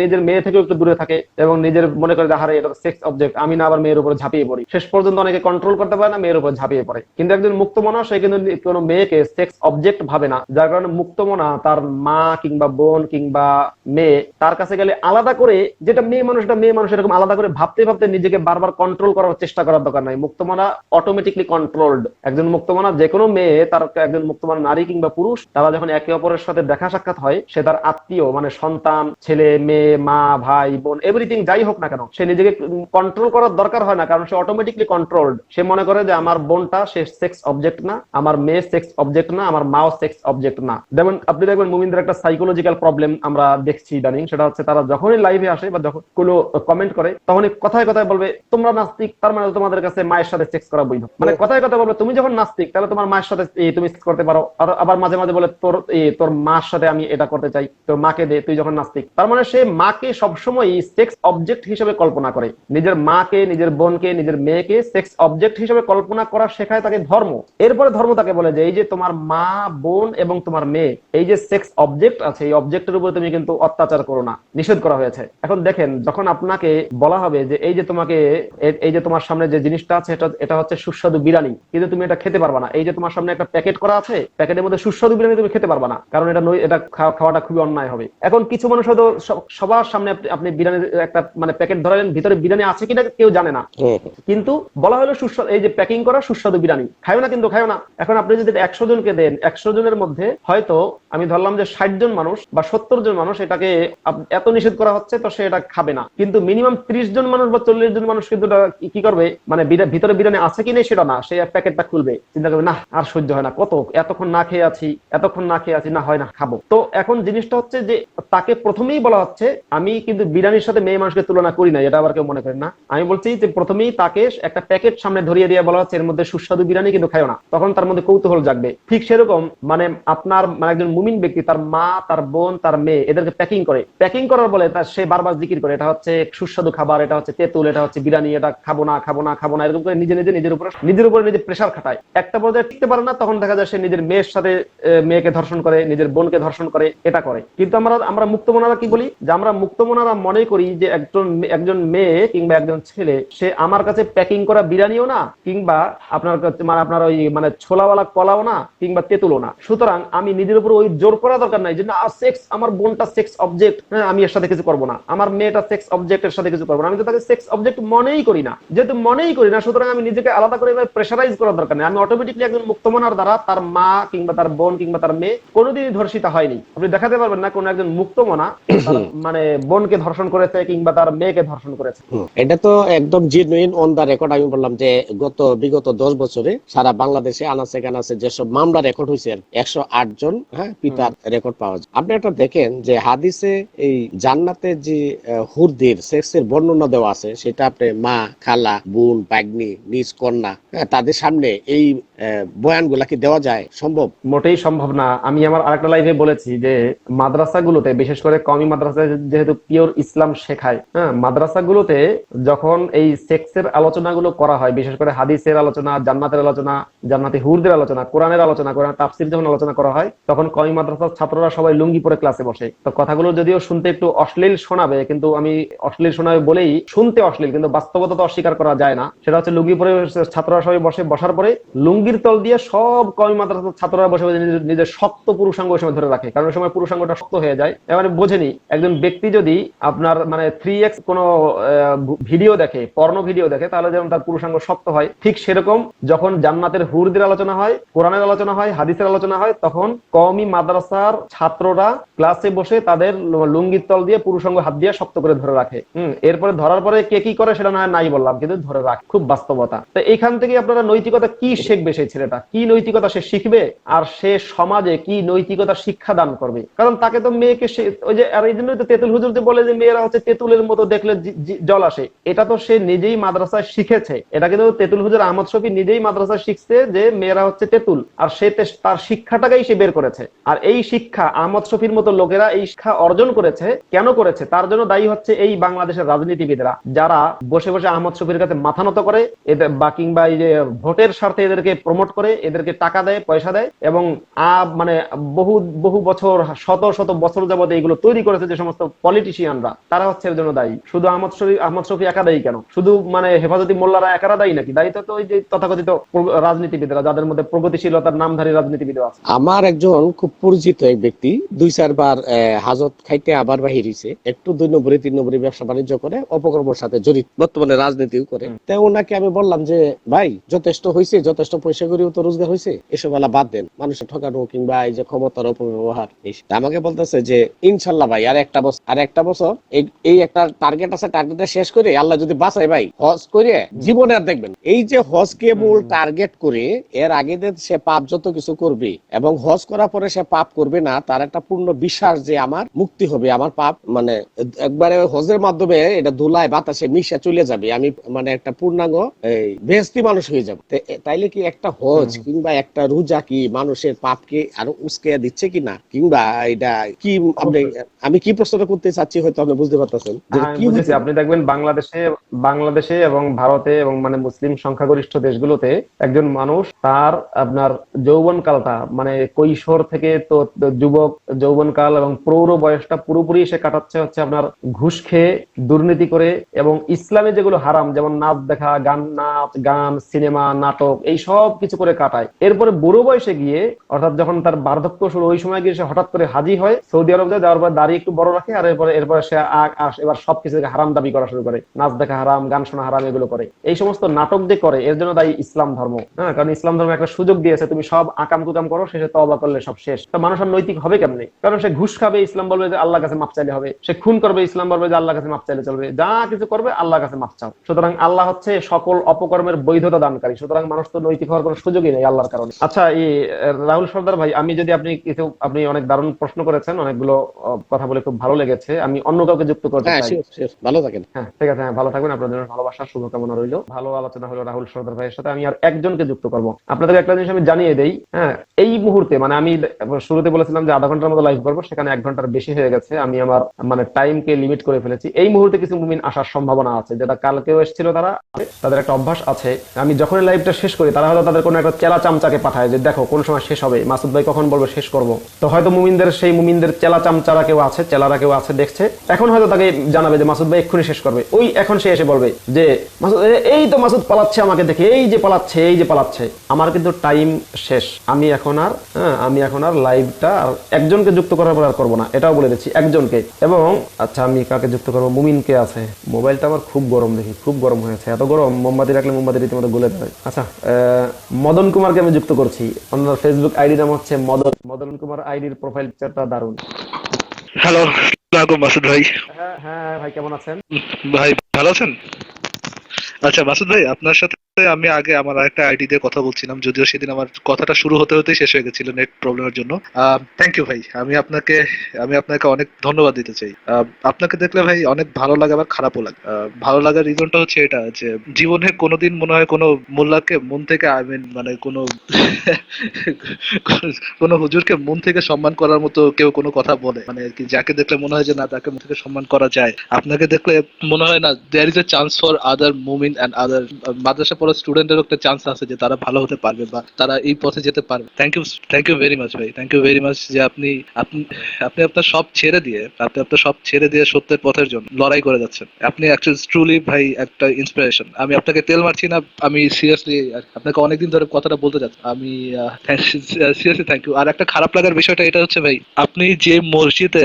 নিজের মেয়ে থেকেও একটু দূরে থাকে এবং নিজের মনে করে হারে এটা সেক্স অবজেক্ট আমি না আবার মেয়ের উপরে ঝাঁপিয়ে পড়ি। শেষ পর্যন্ত অনেকে কন্ট্রোল করতে পারে না, মেয়ের উপর ঝাঁপিয়ে পড়ে। কিন্তু একজন মুক্তমনা সে কিন্তু কোনো মেয়েকে সেক্স অবজেক্ট ভাবে না। যার কারণে মুক্তমনা তার মা কিংবা বোন কিংবা মেয়ে, তার কাছে গেলে আলাদা করে যেটা মেয়ে মানুষটা মেয়ে মানুষ এরকম আলাদা করে ভাবতে ভাবতে নিজেকে বারবার কন্ট্রোল করার চেষ্টা করার দরকার নাই। মুক্তমনা অটোমেটিকলি কন্ট্রোলড একজন মুক্তমনা যে কোনো মেয়ে, তার একজন মুক্তমনা নারী কিংবা পুরুষ, তারা যখন একে অপরের সাথে দেখা সাক্ষাৎ হয়, সে তার আত্মীয় মানে সন্তান, ছেলে, মেয়ে, মা, ভাই, বোন এভরিথিং যাই হোক না কেন, সে নিজেকে কন্ট্রোল করার দরকার হয় না, কারণ সে অটোমেটিকলি কন্ট্রোলড সে মনে করে যে আমার বোনটা সে সেক্স অবজেক্ট না, আমার মেয়ে সেক্স অবজেক্ট না, আমার মাও সেক্স অবজেক্ট না। যেমন আপনি দেখবেন মুমিনদের একটা সাইকোলজিক্যাল প্রবলেম আমরা দেখছি ইদানিং, সেটা হচ্ছে তারা যখনই লাইভে আসে বা যখন কোনো কমেন্ট করে, তখনই কথায় কথায় বলবে, তোমরা নাস্তিক, তার মানে তোমাদের কাছে মায়ের সাথে সেক্স করা বৈধ। মানে কথায় কথায় বলবে, তুমি যখন নাস্তিক, তাহলে তোমার মায়ের সাথে তুমি sex করতে পারো। আর আবার মাঝে মাঝে বলে, তোর তোর মার সাথে আমি এটা করতে চাই, তোর মাকে দে, তুই যখন নাস্তিক। তার মানে সে মাকে সবসময় সেক্স অবজেক্ট হিসেবে কল্পনা করে। নিজের মাকে, নিজের বোনকে, নিজের মেয়েকে সেক্স অবজেক্ট হিসেবে কল্পনা করা শেখায় তাকে ধর্ম। এরপরে ধর্ম তাকে বলে যে, এই যে তোমার মা, বোন এবং তোমার মেয়ে, এই যে সেক্স অবজেক্ট আছে, এই অবজেক্টের উপরে তুমি কিন্তু অত্যাচার করো না, নিষেধ করা হয়েছে। এখন দেখেন, যখন আপনাকে বলা হবে যে, এই যে তোমাকে এই যে তোমার সামনে যে জিনিসটা আছে, এটা এটা হচ্ছে সুস্বাদু বিরিয়ানি, কিন্তু তুমি এটা খেতে পারবা না। এই যে তোমার সামনে একটা প্যাকেট করা আছে, প্যাকেটের মধ্যে সুস্বাদু বিরিয়ানি তুমি খেতে পারবা না, কারণ এটা এটা খাওয়াটা খুবই অন্যায় হবে। এখন কিছু মানুষ হয়তো সবার সামনে আপনি- আপনি বিরিয়ানির একটা মানে প্যাকেট ধরালেন ভিতরে বিরিয়ানি আছে কিনা কেউ জানে না। কিন্তু বলা হলো সুস্বাদু এই যে প্যাকিং করা সুস্বাদু বিরিয়ানি। খায় না কিন্তু খায় না। এখন আপনি যদি একশো জনকে দেন একশো জনের মধ্যে হয়তো আমি ধরলাম যে ষাট জন মানুষ বা সত্তর জন মানুষ এটাকে এত নিষেধ করা হচ্ছে তো সে এটা খাবে না। কিন্তু মিনিমাম ত্রিশ জন মানুষ বা চল্লিশ জন মানুষ কিন্তু কি- কি করবে? মানে ভিতরে বিরিয়ানি আছে কি নেই সেটা না। সে প্যাকেটটা খুলবে। চিন্তা করবে না আর সহ্য হয় না। কত? এতক্ষণ না খেয়ে আছি এতক্ষণ না খেয়ে আছি না হয় না খাব। তো এখন জিনিসটা হচ্ছে যে তাকে প্রথমেই বলা হচ্ছে আমি কিন্তু বিরিয়ানির সাথে মেয়ে মানুষকে তুলনা করি না এটা আবার কেউ মনে করেন না। আমি বলছি যে প্রথমেই তাকে একটা প্যাকেট সামনে ধরিয়ে দিয়ে বলা হচ্ছে, এর মধ্যে সুস্বাদু বিরিয়ানি কিন্তু খায় না। তখন তার মধ্যে কৌতূহল জাগবে। ঠিক সেরকম মানে আপনার মানে একজন মুমিন ব্যক্তি, তার মা, তার বোন, তার মেয়ে, এদেরকে প্যাকিং করে। প্যাকিং করার বলে তার সে বারবার জিকির করে, এটা হচ্ছে সুস্বাদু খাবার, এটা হচ্ছে তেঁতুল, এটা হচ্ছে বিরিয়ানি, এটা খাব না খাব না খাব না, এরকম করে নিজে নিজে, নিজের উপরে নিজের উপরে নিজে প্রেশার খাটায়। একটা পর্যায়ে টিকতে পারে না, তখন দেখা যায় সে নিজের মেয়ের সাথে মেয়েকে ধর্ষণ করে, নিজের বোনকে ধর্ষণ করে, এটা করে। কিন্তু আমরা আমরা মুক্তমনারা কি বলি? যে আমরা মুক্তমনারা মনে করি যে একজন একজন মেয়ে কিংবা একজন ছেলে সে আমার কাছে প্যাকিং করা বিরিয়ানিও না কিংবা আপনার কাছে- মানে আপনার ওই মানে ছোলাওয়ালা কলাও না কিংবা তেঁতুলও না। সুতরাং আমি নিজের উপর ওই জোর করা দরকার নাই যে না সেক্স আমার বোনটা সেক্স অবজেক্ট হ্যাঁ আমি এর সাথে কিছু করব না। আমার মেয়েটা সেক্স অবজেক্টের সাথে কিছু করব না। আমি তো তাকে সেক্স অবজেক্ট মনেই করি না। যেহেতু মনেই করি না সুতরাং আমি নিজেকে আলাদা করে প্রেশারাইজ করার দরকার নেই। আমি অটোমেটিকলি একজন মুক্তমনার দ্বারা তার মা কিংবা তার বোন কিংবা তার মেয়ে কোনোদিনই ধর্ষিতা হয়নি। আপনি দেখাতে পারবেন না কোন একজন মুক্তমনা মানে বোনকে ধর্ষণ করেছে কিংবা তার মেয়েকে ধর্ষণ করেছে। এটা তো একদম জেনুইন অন দা রেকর্ড আমি বললাম যে গত বিগত দশ বছরে সারা বাংলাদেশে আনাচে কানাচে যেসব মামলা রেকর্ড হয়েছে একশো আট জন হ্যাঁ পিতার রেকর্ড পাওয়া যায়। আপনি একটা দেখেন যে হাদিসে এই জান্নাতে যে হুরদের সেক্সের বর্ণনা দেওয়া আছে সেটা আপনি মা খালা বোন বাগ্নি নিজ কন্যা হ্যাঁ তাদের সামনে এই বয়ানগুলা কি দেওয়া যায়? সম্ভব? মোটেই সম্ভব না। আমি আমার আরেকটা লাইভে বলেছি যে মাদ্রাসাগুলোতে বিশেষ করে কমি মাদ্রাসায় যেহেতু পিওর ইসলাম শেখায় হ্যাঁ মাদ্রাসাগুলোতে যখন এই সেক্সের আলোচনাগুলো করা হয়, বিশেষ করে হাদিসের আলোচনা, জান্নাতের আলোচনা, জান্নাতি হুরদের আলোচনা, কোরআনের আলোচনা কোরআন তাফসির যখন আলোচনা করা হয়, তখন কমি মাদ্রাসার ছাত্ররা সবাই লুঙ্গি পরে ক্লাসে বসে। তো কথাগুলো যদিও শুনতে একটু অশ্লীল শোনাবে, কিন্তু আমি অশ্লীল শোনাবে বলেই শুনতে অশ্লীল, কিন্তু বাস্তবতা তো অস্বীকার করা যায় না। সেটা হচ্ছে লুঙ্গি পরে ছাত্ররা সবাই বসে, বসার পরে লুঙ্গির তল দিয়ে সব কমি মাদ্রাসার ছাত্ররা বসে নিজের শক্ত পুরুষাঙ্গ সময় ধরে রাখে, কারণ ওই সময় পুরুষাঙ্গটা শক্ত হয়ে যায়। এবারে বোঝেনি, একজন ব্যক্তি যদি আপনার মানে থ্রি এক্স কোনো ভিডিও দেখে, পর্ণ ভিডিও দেখে, তাহলে যেমন তার পুরুষাঙ্গ শক্ত হয়, ঠিক সেরকম যখন জান্নাতের হুরদের আলোচনা হয়, কোরআনের আলোচনা হয়, হাদিসের আলোচনা হয়, তখন কওমি মাদ্রাসার ছাত্ররা ক্লাসে বসে তাদের লুঙ্গির তল দিয়ে পুরুষাঙ্গ হাত দিয়ে শক্ত করে ধরে রাখে। হম, এরপরে ধরার পরে কে কি করে সেটা না নাই বললাম, কিন্তু ধরে রাখে, খুব বাস্তবতা। তো এখান থেকে আপনারা নৈতিকতা কি শিখবে সেই ছেলেটা? কি নৈতিকতা সে শিখবে? আর সে সমাজে কি নৈতিকতা শিক্ষা দান করবে? কারণ তাকে তো মেয়েকে ওই যে, আর এই জন্যই তো তেঁতুল হুজুর যে বলে যে মেয়েরা হচ্ছে তেঁতুলের মতো দেখলে জি- জি- জল আসে। এটা তো সে নিজেই মাদ্রাসায় শিখেছে। এটা কিন্তু তেঁতুল হুজুর আহমদ শফি নিজেই মাদ্রাসায় শিখছে যে মেয়েরা হচ্ছে তেঁতুল। আর সে তার শিক্ষাটাকেই সে বের করেছে। আর এই শিক্ষা আহমদ শফির মতো লোকেরা এই শিক্ষা অর্জন করেছে, কেন করেছে? তার জন্য দায়ী হচ্ছে এই বাংলাদেশের রাজনীতিবিদরা, যারা বসে বসে আহমদ শফির কাছে মাথা নত করে, এদের বা কিংবা এই যে ভোটের স্বার্থে এদেরকে প্রমোট করে, এদেরকে টাকা দেয়, পয়সা দেয় এবং আ মানে বহু বহু বছর, শত শত বছর যাবত এইগুলো তৈরি করেছে যে সমস্ত পলিটিশিয়ানরা তারা হচ্ছে এর জন্য দায়ী। শুধু আহমদ শফি আহমদ শফি একা দায়ী কেন? শুধু মানে হেফাজতি মোল্লারা একারা দায়ী নাকি? দায়িত্ব তো ওই যে তথাকথিত রাজনীতিবিদরা যাদের মধ্যে প্রগতিশীলতার নামধারী রাজনীতিবিদ আছে। আমার একজন খুব পরিচিত এক ব্যক্তি দুই চারবার হাজত খাইতে আবার বাহির হয়েছে একটু দুই নম্বরে তিন নম্বরে ব্যবসা বাণিজ্য করে অপকর্মের সাথে জড়িত বর্তমানে রাজনীতিও করে। তাই ওনাকে আমি বললাম যে ভাই যথেষ্ট হয়েছে যথেষ্ট পয়সা করেও তো রোজগার হয়েছে এসব বেলা বাদ দেন। মানুষের ঠকানো কিংবা এই যে ক্ষমতার অপব্যবহার আমাকে বলতেছে যে ইনশাল্লাহ ভাই আর একটা বছর আর একটা বছর এই একটা টার্গেট আছে টার্গেটটা শেষ করে আল্লাহ যদি বাঁচায় ভাই হজ করে জীবনে আর দেখবেন এই যে হজকে মূল টার্গেট করে এর আগে সে পাপ যত কিছু করবে এবং হজ করার পরে সে পাপ করবে না তার একটা পূর্ণ বিশ্বাস যে আমার মুক্তি হবে আমার পাপ মানে একবারে হজের মাধ্যমে এটা ধুলায় বাতাসে মিশা চলে যাবে আমি মানে একটা পূর্ণাঙ্গ এই বেহস্তি মানুষ হয়ে যাবে। তাইলে কি একটা হজ কিংবা একটা রোজা কি মানুষের পাপকে আরও উস্কে দিচ্ছে কিনা? কিংবা এটা কি আপনি আমি কি প্রশ্নটা করতে চাচ্ছি হয়তো আপনি বুঝতে পারতেছেন? বুঝেছি আপনি দেখবেন বাংলাদেশে বাংলাদেশে এবং ভারতে এবং মানে মুসলিম সংখ্যাগরিষ্ঠ দেশগুলোতে একজন মানুষ তার আপনার যৌবনকালটা মানে কৈশোর থেকে তো যুবক যৌবনকাল এবং প্রৌঢ় বয়সটা পুরোপুরি সে কাটাচ্ছে হচ্ছে আপনার ঘুষ খেয়ে দুর্নীতি করে এবং ইসলামে যেগুলো হারাম যেমন নাচ দেখা গান নাচ গান সিনেমা নাটক এই সব কিছু করে কাটায়। এরপরে বুড়ো বয়সে গিয়ে অর্থাৎ যখন তার বার্ধক্য শুরু ওই সময় গিয়ে সে হঠাৎ করে হাজি হয় সৌদি আরব যায় যাওয়ার পর দাড়ি একটু বড় রাখে আর এরপরে এরপরে সে এবার সবকিছু থেকে হারাম দাবি করা শুরু করে। নাচ দেখা হারাম গান শোনা হারাম এগুলো করে। এই সমস্ত নাটক যে করে এর জন্য দায়ী ইসলাম ধর্ম। হ্যাঁ কারণ ইসলাম ধর্ম একটা সুযোগ দিয়েছে তুমি সব আকাম কুকাম করো শেষে তবা করলে সব শেষ। তো মানুষ আর নৈতিক হবে কেমনে? কারণ সে ঘুষ খাবে ইসলাম বলবে যে আল্লাহ কাছে মাপ চাইলে হবে। সে খুন করবে ইসলাম বলবে যে আল্লাহ কাছে মাপ চাইলে চলবে। যা কিছু করবে আল্লাহ কাছে মাপ চাও। সুতরাং আল্লাহ হচ্ছে সকল অপকর্মের বৈধতা দানকারী। সুতরাং মানুষ তো নৈতিক হওয়ার কোনো সুযোগই নেই আল্লাহর কারণে। আচ্ছা এই রাহুল সর্দার ভাই আমি যদি আপনি কিছু আপনি অনেক দারুণ প্রশ্ন করেছেন অনেকগুলো কথা বলে খুব ভালো লেগেছে। আমি অন্য কাউকে যুক্ত করতে হ্যাঁ চাই। Sure. ভালো থাকেন। হ্যাঁ ঠিক আছে হ্যাঁ ভালো থাকবেন। আপনাদের ভালোবাসা, শুভকামনা রইল। ভালো আলোচনা হলো রাহুল সর্দার ভাইয়ের সাথে। আমি আর একজনকে যুক্ত করব। আপনাদের একটা জিনিস আমি জানিয়ে দেই হ্যাঁ এই মুহূর্তে মানে আমি শুরুতে বলেছিলাম যে আধা ঘণ্টার মতো লাইভ করব, সেখানে এক ঘণ্টার বেশি হয়ে গেছে। আমি আমার মানে টাইমকে লিমিট করে ফেলেছি। এই মুহূর্তে কিছু মুমিন আসার সম্ভাবনা আছে, যেটা কালকেও এসেছিল তারা। তাদের একটা অভ্যাস আছে। আমি যখনই লাইভটা শেষ করি, তারা হয়তো তাদের কোনো একটা চেলা চামচাকে পাঠায় যে, দেখো, কোন সময় শেষ হবে। মাসুদ ভাই কখন বলবে, শেষ করব। তো হয়তো মুমিনদের, সেই মুমিনদের চেলা চামচারা কেউ আছে, চেলারা কেউ আছে, দেখছে। এখন হয়তো তাকে জানাবে যে মাসুদ ভাই এক্ষুনি শেষ করবে। ওই এখন সে এসে বলবে যে, মাসুদ এই তো মাসুদ পালাচ্ছে আমাকে দেখে, এই যে পালাচ্ছে, এই যে পালাচ্ছে। আমার কিন্তু টাইম শেষ। আমি এখন আর হ্যাঁ আমি এখন আর লাইভটা আর একজনকে যুক্ত করার পর আর করব না। এটাও বলে দিচ্ছি, একজনকে। এবং আচ্ছা আমি কাকে যুক্ত করব? মুমিন কে আছে। মোবাইলটা আমার খুব গরম দেখি, খুব গরম হয়েছে। এত গরম, মোমবাতি রাখলে মোমবাতি রীতিমতো গলে যায়। আচ্ছা মদন কুমারকে আমি যুক্ত করছি। ওনার ফেসবুক আইডি নাম হচ্ছে মদন মদন কুমার আইডির প্রোফাইল পিকচারটা দারুণ। হ্যালো মাসুদ ভাই। হ্যাঁ হ্যাঁ ভাই কেমন আছেন? ভাই ভালো আছেন? আচ্ছা মাসুদ ভাই আপনার সাথে আমি আগে আমার একটা আইডি দিয়ে কথা বলছিলাম, যদিও সেদিন আমার কথাটা শুরু হতে হতে শেষ হয়ে গেছিল নেট প্রবলেমের জন্য। থ্যাংক ইউ ভাই, আমি আপনাকে আমি আপনাকে অনেক ধন্যবাদ দিতে চাই। আপনাকে দেখলে ভাই অনেক ভালো লাগে, আবার খারাপও লাগে। ভালো লাগার রিজনটা হচ্ছে এটা, যে জীবনে কোনোদিন মনে হয় কোনো মোল্লাকে মন থেকে আই মিন মানে কোনো কোনো হুজুরকে মন থেকে সম্মান করার মতো কেউ কোনো কথা বলে। মানে কি, যাকে দেখলে মনে হয় যে না, তাকে মন থেকে সম্মান করা যায়। আপনাকে দেখলে মনে হয় না there is a chance for other মুমিন অ্যান্ড আদার মাদ্রাসা পড়া স্টুডেন্টেরও একটা চান্স আছে যে তারা ভালো হতে পারবে বা তারা এই পথে যেতে পারবে। Thank you thank you very much ভাই। থ্যাংক ইউ ভেরি মাচ যে আপনি আপনি আপনি আপনার সব ছেড়ে দিয়ে, আপনি আপনার সব ছেড়ে দিয়ে সত্যের পথের জন্য লড়াই করে যাচ্ছেন। আপনি অ্যাকচুয়ালি ট্রুলি ভাই একটা ইন্সপিরেশন আমি আপনাকে তেল মারছি না, আমি সিরিয়াসলি আপনাকে অনেকদিন ধরে কথাটা বলতে যাচ্ছি। আমি সিরিয়াসলি থ্যাংক ইউ আর একটা খারাপ লাগার বিষয়টা এটা হচ্ছে ভাই, আপনি যে মসজিদে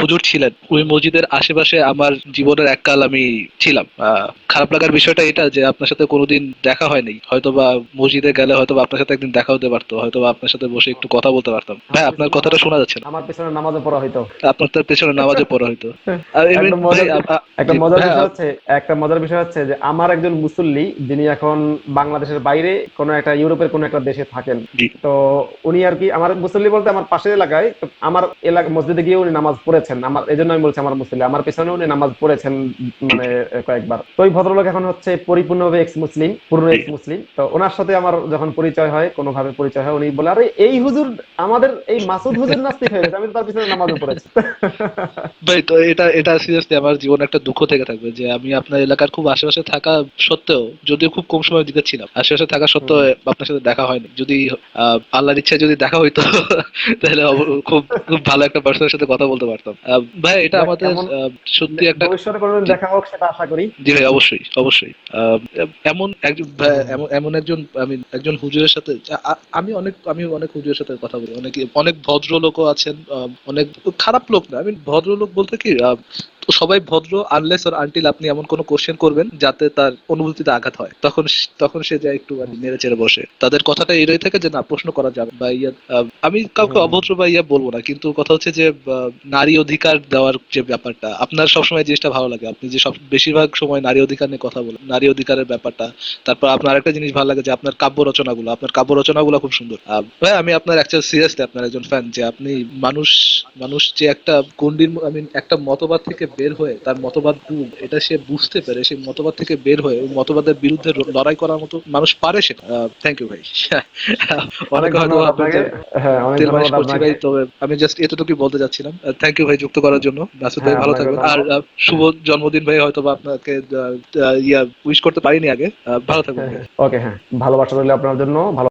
হুজুর ছিলেন, ওই মসজিদের আশেপাশে আমার জীবনের এককাল আমি ছিলাম। খারাপ লাগার বিষয়টা এটা যে আপনার সাথে কোনোদিন দেখা হয়নি। হয়তো বা মসজিদে গেলে হয়তো আপনার সাথে একদিন দেখা হতে পারতো হয়তো বা আপনার সাথে বসে একটু কথা বলতে পারতাম। ভাই আপনার কথাটা শোনা যাচ্ছে না। আমার পেছনে নামাজে পড়া হয়তো আপনার তার পেছনে নামাজে পড়া হয়তো আর একটা মজার হ্যাঁ, বিষয় হচ্ছে একটা মজার বিষয় হচ্ছে যে আমার একজন মুসল্লি যিনি এখন বাংলাদেশের বাইরে কোন একটা ইউরোপের কোন একটা দেশে থাকেন। তো উনি আর কি আমার মুসল্লি বলতে আমার পাশের এলাকায় তো আমার এলাকা মসজিদে গিয়ে উনি নামাজ পড়েছেন। আমার এই জন্য আমি বলছি আমার মুসল্লি। আমার পেছনে উনি নামাজ পড়েছেন মানে কয়েকবার। তো ওই ভদ্রলোক এখন হচ্ছে পরিপূর্ণভাবে এক্স মুসলিম পূর্ণ এক্স মুসলিম। তো ওনার সাথে আমার যখন পরিচয় হয় কোনোভাবে পরিচয় হয় উনি বলে আরে এই হুজুর আমাদের এই মাসুদ হুজুর নাস্তিক হয়ে গেছে আমি তার পিছনে নামাজও পড়েছি ভাই তো এটা এটা সিরিয়াসলি আমার জীবনে একটা দুঃখ থেকে থাকবে যে আমি আপনার এলাকার খুব আশেপাশে থাকা সত্ত্বেও যদিও খুব কম সময়ের দিকে ছিলাম আশেপাশে থাকা সত্ত্বেও আপনার সাথে দেখা হয়নি। যদি আল্লাহর ইচ্ছায় যদি দেখা হইতো তাহলে খুব খুব ভালো একটা পার্সনের সাথে কথা বলতে পারতাম। ভাই এটা আমাদের সত্যি একটা দেখা হোক সেটা আশা করি। জি ভাই অবশ্যই অবশ্যই। এমন এমন একজন আমি একজন হুজুরের সাথে আমি অনেক আমি অনেক হুজুরের সাথে কথা বলি। অনেক অনেক ভদ্রলোকও আছেন অনেক খারাপ লোক না। আমি ভদ্রলোক বলতে কি সবাই ভদ্র আনলেস আর আনটিল আপনি এমন কোনো কোশ্চেন করবেন যাতে তার অনুভূতিতে আঘাত হয়। তখন তখন সে যায় একটু মানে নেড়ে চেড়ে বসে। তাদের কথাটা এটাই থাকে যে না প্রশ্ন করা যাবে বা ইয়া আমি কাউকে অভদ্র বা ইয়া বলব না কিন্তু কথা হচ্ছে যে নারী অধিকার দেওয়ার যে ব্যাপারটা আপনার সবসময় জিনিসটা ভালো লাগে। আপনি যে সব বেশিরভাগ সময় নারী অধিকার নিয়ে কথা বলেন নারী অধিকারের ব্যাপারটা তারপর আপনার আরেকটা জিনিস ভালো লাগে যে আপনার কাব্য রচনাগুলো আপনার কাব্য রচনাগুলো খুব সুন্দর। ভাই আমি আপনার অ্যাকচুয়ালি সিরিয়াসলি আপনার একজন ফ্যান যে আপনি মানুষ মানুষ যে একটা গণ্ডির আমি একটা মতবাদ থেকে বের হয়ে তার মতবাদ ভুল এটা সে বুঝতে পেরে সেই মতবাদ থেকে বের হয়ে ওই মতবাদের বিরুদ্ধে লড়াই করার মতো মানুষ পারে সেটা। থ্যাংক ইউ ভাই। অনেক হয়তো আপনাকে। হ্যাঁ অনেক তেল মালিশ করছি ভাই তবে আমি জাস্ট এতটুকুই বলতে যাচ্ছিলাম। থ্যাংক ইউ ভাই যুক্ত করার জন্য। ভাই হ্যাঁ, ভালো থাকবেন। আর শুভ জন্মদিন ভাই হয়তো আপনাকে ইয়া উইশ করতে পারিনি আগে। ভালো থাকবেন। ওকে হ্যাঁ। ভালোবাসা রইলে আপনার জন্য ভালো